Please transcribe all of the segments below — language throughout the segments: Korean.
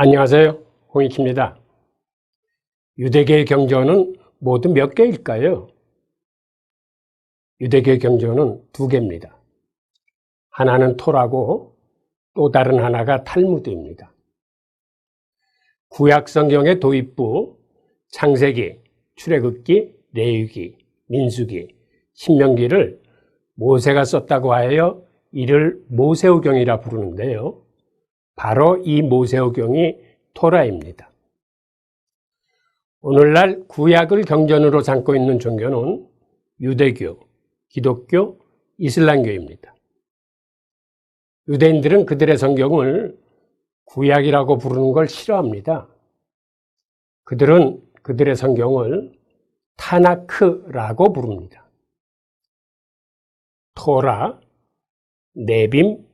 안녕하세요. 홍익입니다. 유대계의 경전은 모두 몇 개일까요? 유대계 경전은 두 개입니다. 하나는 토라고 또 다른 하나가 탈무드입니다. 구약 성경의 도입부 창세기, 출애굽기, 레위기, 민수기, 신명기를 모세가 썼다고 하여 이를 모세오경이라 부르는데요. 바로 이 모세오경이 토라입니다. 오늘날 구약을 경전으로 삼고 있는 종교는 유대교, 기독교, 이슬람교입니다. 유대인들은 그들의 성경을 구약이라고 부르는 걸 싫어합니다. 그들은 그들의 성경을 타나크라고 부릅니다. 토라, 네빔,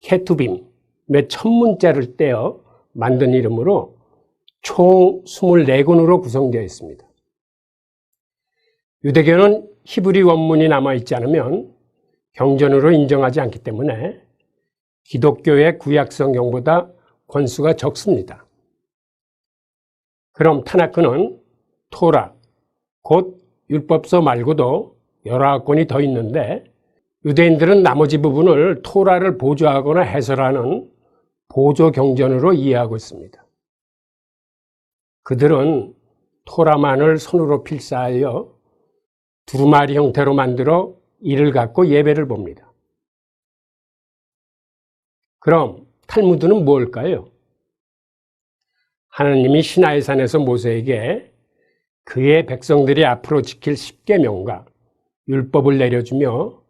케투빔 의첫 문자를 떼어 만든 이름으로 총 24권으로 구성되어 있습니다. 유대교는 히브리 원문이 남아있지 않으면 경전으로 인정하지 않기 때문에 기독교의 구약 성경보다 권수가 적습니다. 그럼 타나크는 토라, 곧 율법서 말고도 여러 권이 더 있는데 유대인들은 나머지 부분을 토라를 보조하거나 해설하는 보조 경전으로 이해하고 있습니다. 그들은 토라만을 손으로 필사하여 두루마리 형태로 만들어 이를 갖고 예배를 봅니다. 그럼 탈무드는 무엇일까요? 하나님이 시나이 산에서 모세에게 그의 백성들이 앞으로 지킬 십계명과 율법을 내려주며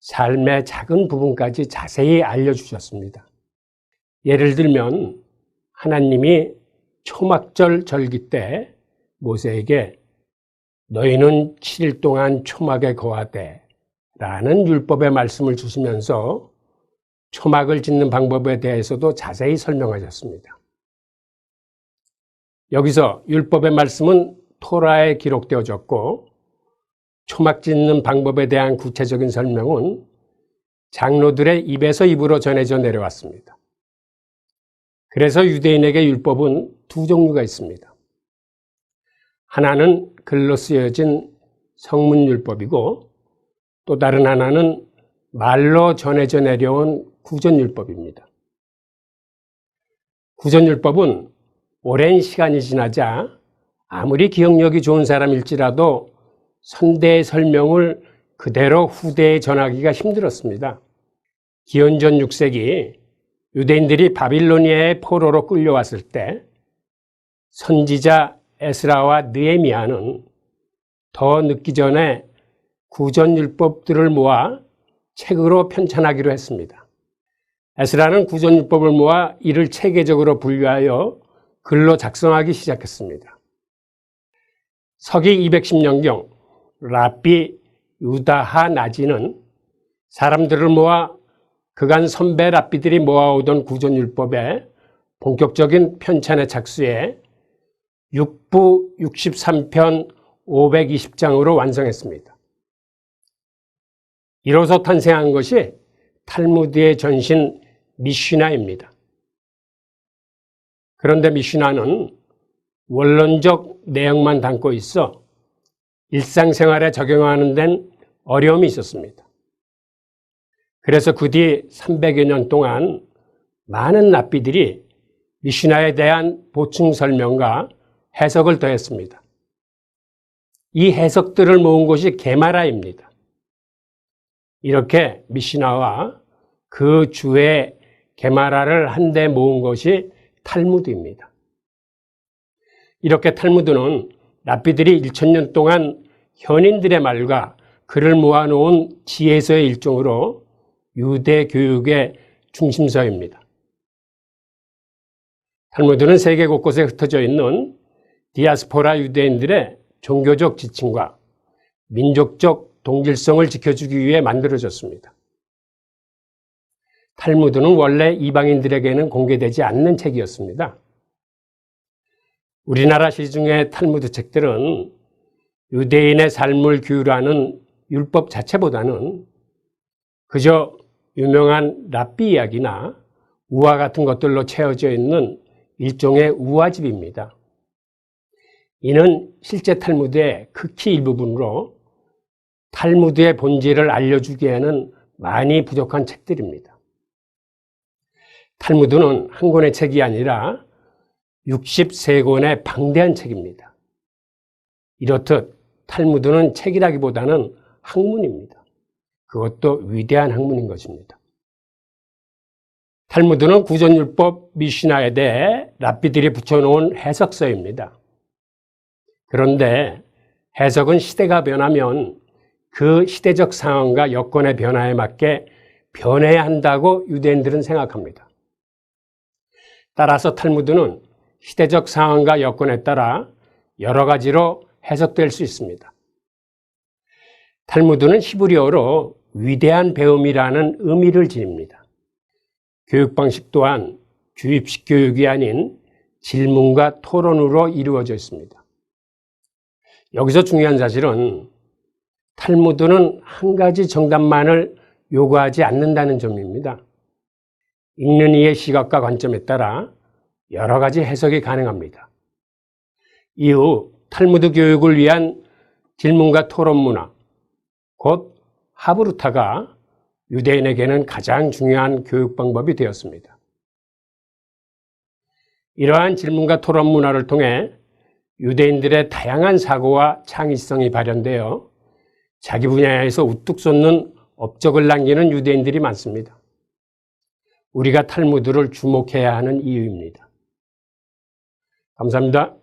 삶의 작은 부분까지 자세히 알려주셨습니다. 예를 들면 하나님이 초막절 절기 때 모세에게 너희는 7일 동안 초막에 거하되 라는 율법의 말씀을 주시면서 초막을 짓는 방법에 대해서도 자세히 설명하셨습니다. 여기서 율법의 말씀은 토라에 기록되어졌고 초막 짓는 방법에 대한 구체적인 설명은 장로들의 입에서 입으로 전해져 내려왔습니다. 그래서 유대인에게 율법은 두 종류가 있습니다. 하나는 글로 쓰여진 성문율법이고 또 다른 하나는 말로 전해져 내려온 구전율법입니다. 구전율법은 오랜 시간이 지나자 아무리 기억력이 좋은 사람일지라도 선대의 설명을 그대로 후대에 전하기가 힘들었습니다. 기원전 6세기 유대인들이 바빌로니아의 포로로 끌려왔을 때 선지자 에스라와 느에미아는 더 늦기 전에 구전율법들을 모아 책으로 편찬하기로 했습니다. 에스라는 구전율법을 모아 이를 체계적으로 분류하여 글로 작성하기 시작했습니다. 서기 210년경 라비 유다하 나지는 사람들을 모아 그간 선배 랍비들이 모아오던 구전율법의 본격적인 편찬에 착수해 6부 63편 520장으로 완성했습니다. 이로써 탄생한 것이 탈무드의 전신 미슈나입니다. 그런데 미슈나는 원론적 내용만 담고 있어 일상생활에 적용하는 데는 어려움이 있었습니다. 그래서 그 뒤 300여 년 동안 많은 납비들이 미슈나에 대한 보충 설명과 해석을 더했습니다. 이 해석들을 모은 것이 게마라입니다. 이렇게 미시나와 그 주의 게마라를 한데 모은 것이 탈무드입니다. 이렇게 탈무드는 랍비들이 1천년 동안 현인들의 말과 글을 모아놓은 지혜서의 일종으로 유대 교육의 중심서입니다. 탈무드는 세계 곳곳에 흩어져 있는 디아스포라 유대인들의 종교적 지침과 민족적 동질성을 지켜주기 위해 만들어졌습니다. 탈무드는 원래 이방인들에게는 공개되지 않는 책이었습니다. 우리나라 시중의 탈무드 책들은 유대인의 삶을 규율하는 율법 자체보다는 그저 유명한 랍비 이야기나 우화 같은 것들로 채워져 있는 일종의 우화집입니다. 이는 실제 탈무드의 극히 일부분으로 탈무드의 본질을 알려주기에는 많이 부족한 책들입니다. 탈무드는 한 권의 책이 아니라 63권의 방대한 책입니다. 이렇듯 탈무드는 책이라기보다는 학문입니다. 그것도 위대한 학문인 것입니다. 탈무드는 구전율법 미시나에 대해 랍비들이 붙여놓은 해석서입니다. 그런데 해석은 시대가 변하면 그 시대적 상황과 여건의 변화에 맞게 변해야 한다고 유대인들은 생각합니다. 따라서 탈무드는 시대적 상황과 여건에 따라 여러 가지로 해석될 수 있습니다. 탈무드는 히브리어로 위대한 배움이라는 의미를 지닙니다. 교육 방식 또한 주입식 교육이 아닌 질문과 토론으로 이루어져 있습니다. 여기서 중요한 사실은 탈무드는 한 가지 정답만을 요구하지 않는다는 점입니다. 읽는 이의 시각과 관점에 따라 여러 가지 해석이 가능합니다. 이후 탈무드 교육을 위한 질문과 토론 문화, 곧 하브루타가 유대인에게는 가장 중요한 교육 방법이 되었습니다. 이러한 질문과 토론 문화를 통해 유대인들의 다양한 사고와 창의성이 발현되어 자기 분야에서 우뚝 솟는 업적을 남기는 유대인들이 많습니다. 우리가 탈무드를 주목해야 하는 이유입니다. 감사합니다.